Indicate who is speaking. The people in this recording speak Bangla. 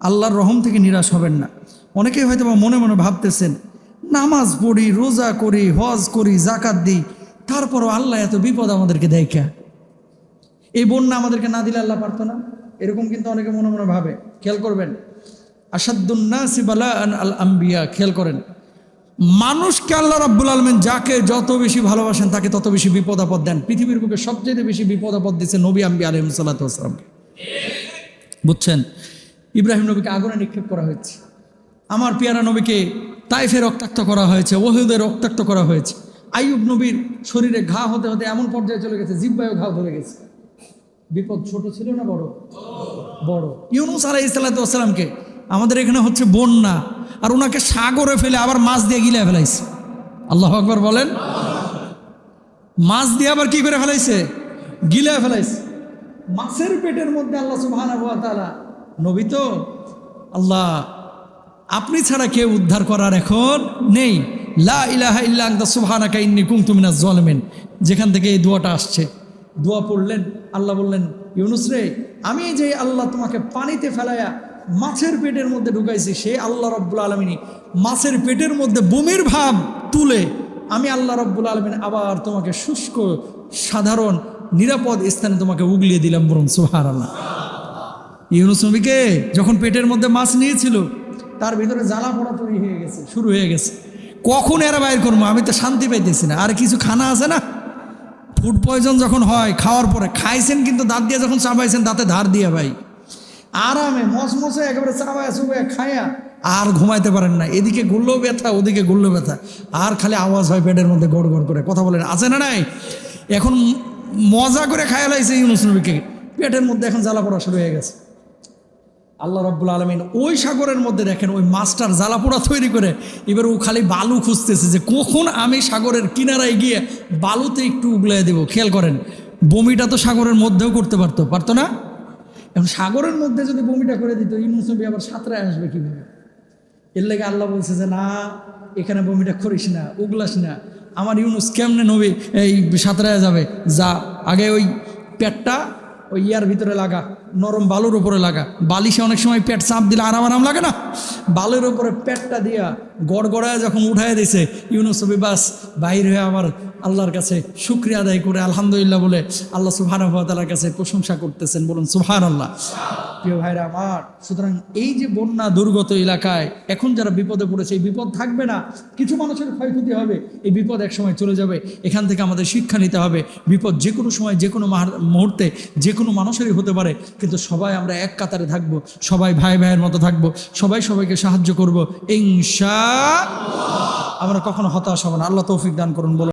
Speaker 1: আল্লাহর রহম থেকে নিরাশ হবেন না। অনেকেই হয়তো বা মনে মনে ভাবতেছেন, নামাজ পড়ি, রোজা করি, হজ করি জাকাত দিই, তারপরও আল্লাহ এত বিপদ আমাদেরকে দেয় এই বন্যা আমাদেরকে না দিলে আল্লাহ পারতো না? এরকম কিন্তু অনেকে মনে মনে ভাবে। খেয়াল করবেন আসাদুন্নাসিবালা আল আম্বিয়া, খেয়াল করেন। মানুষকে আল্লাহ রাব্বুল আলমেন যাকে যত বেশি ভালোবাসেন, তাকে তত বেশি বিপদ আপদ দেন। পৃথিবীর বুকে সবচেয়ে বেশি বিপদ আপদ দিচ্ছে নবী আম্বি আলহিম সাল্লাতামকে বুঝছেন? ইব্রাহিম নবীকে আগুনে নিক্ষেপ করা হয়েছে। আমার পিয়ারা নবীকে তাইফে রক্তাক্ত করা হয়েছে, ওহুদে রক্তাক্ত করা হয়েছে। আইয়ুব নবীর শরীরে ঘা হতে হতে এমন পর্যায়ে চলে গেছে, জিব্বায়ও ঘা ধরে গেছে। বিপদ ছোট ছিল না বড়? বড়। ইউনুস আলাই ইসালাতামকে আমাদের এখানে হচ্ছে বন্যা, আর ওনাকে সাগরে ফেলে আবার মাছ দিয়ে গিলে ফেলাইছে। আল্লাহ আকবর বলেন। মাছ দিয়ে আবার কি করে ফেলাইছে? গিলে ফেলাইছে। মাছের পেটের মধ্যে আল্লাহ তাআলা নবী তো? আল্লাহ, আপনি ছাড়া কেউ উদ্ধার করার এখন নেই। লা ইলাহা ইল্লা আনতা সুবহানাকা ইন্নী কুনতু জালিমিন। যেখান থেকে এই দোয়াটা আসছে। দোয়া পড়লেন, আল্লাহ বললেন, ইউনুস রে, আমি যে আল্লাহ তোমাকে পানিতে ফেলায়া মাছের পেটের মধ্যে ঢুকাইছি, সে আল্লাহ রব্বুল আলমিনী মাছের পেটের মধ্যে বমির ভাব তুলে আমি আল্লাহ রব্বুল আলমিন আবার তোমাকে শুষ্ক, সাধারণ, নিরাপদ স্থানে তোমাকে উগলিয়ে দিলাম বরং সুহার আল্লাহ ইউনুস নবীকে যখন পেটের মধ্যে মাছ নিয়েছিল, তার ভিতরে জ্বালা পোড়া তৈরি হয়ে গেছে, শুরু হয়ে গেছে। কখন এরা বাইর করব? আমি তো শান্তি পাইতেছি না। আর কিছু খানা আছে না? ফুড পয়জন যখন হয়, খাওয়ার পরে খাইছেন কিন্তু দাঁত দিয়ে যখন চাবাইছেন, দাঁতে ধার দিয়ে ভাই। আরামে, মসমসে, একেবারে চাবায় চুবায় খায়া আর ঘুমাইতে পারেন না। এদিকে গুল্লো ব্যথা, ওদিকে গুল্লো ব্যথা। আর খালি আওয়াজ হয় পেটের মধ্যে গড় গড় করে। কথা বলেন, আছে না নাই? এখন মজা করে খায়া লাইছে ইউনুস নবীকে। পেটের মধ্যে এখন জ্বালা পড়া শুরু হয়ে গেছে। আল্লাহ রব্বুল আলমিন ওই সাগরের মধ্যে দেখেন ওই মাছটার জ্বালাপোড়া তৈরি করে, এবার ও খালি বালু খুঁজতেছে যে কখন আমি সাগরের কিনারায় গিয়ে বালুতে একটু উগলাই দেবো। খেয়াল করেন, বমিটা তো সাগরের মধ্যেও করতে পারতো পারতো না? এখন সাগরের মধ্যে যদি বমিটা করে দিত, ইউনুস নবী আবার সাঁতরায় আসবে কীভাবে? এর লেগে আল্লাহ বলছে যে, না, এখানে বমিটা করিস না, উগলাস না। আমার ইউনুস কেমনে নবী এই সাঁতরায় যাবে? যা, আগে ওই পেটটা ওই ইয়ার ভিতরে লাগা, নরম বালুর উপরে লাগা। বালিশে অনেক সময় পেট চাপ দিলে আরাম আরাম লাগে না? বালুর উপরে পেটটা দিয়া গড়গড়ায় যখন উঠায় দিছে, ইউনুস নবী বাস বাহির হয়ে আমার আল্লাহর কাছে শুক্রিয়া আদায় করে আলহামদুলিল্লাহ বলে আল্লাহ সুহান তালার কাছে প্রশংসা করতেছেন। বলুন সুহান আল্লাহ প্রিয় ভাইরা আমার, সুতরাং এই যে বন্যা দুর্গত এলাকায় এখন যারা বিপদে পড়েছে, এই বিপদ থাকবে না। কিছু মানুষের ক্ষয়ক্ষতি হবে, এই বিপদ এক সময় চলে যাবে। এখান থেকে আমাদের শিক্ষা নিতে হবে। বিপদ যে কোনো সময়, যে কোনো মাহার- মুহূর্তে, যে কোনো মানুষেরই হতে পারে। কিন্তু সবাই আমরা এক কাতারে থাকব, সবাই ভাই ভাইয়ের মতো থাকব, সবাই সবাইকে সাহায্য করব। ইনশা আমরা কখনো হতাশ হব না। আল্লাহ তৌফিক দান করুন বলো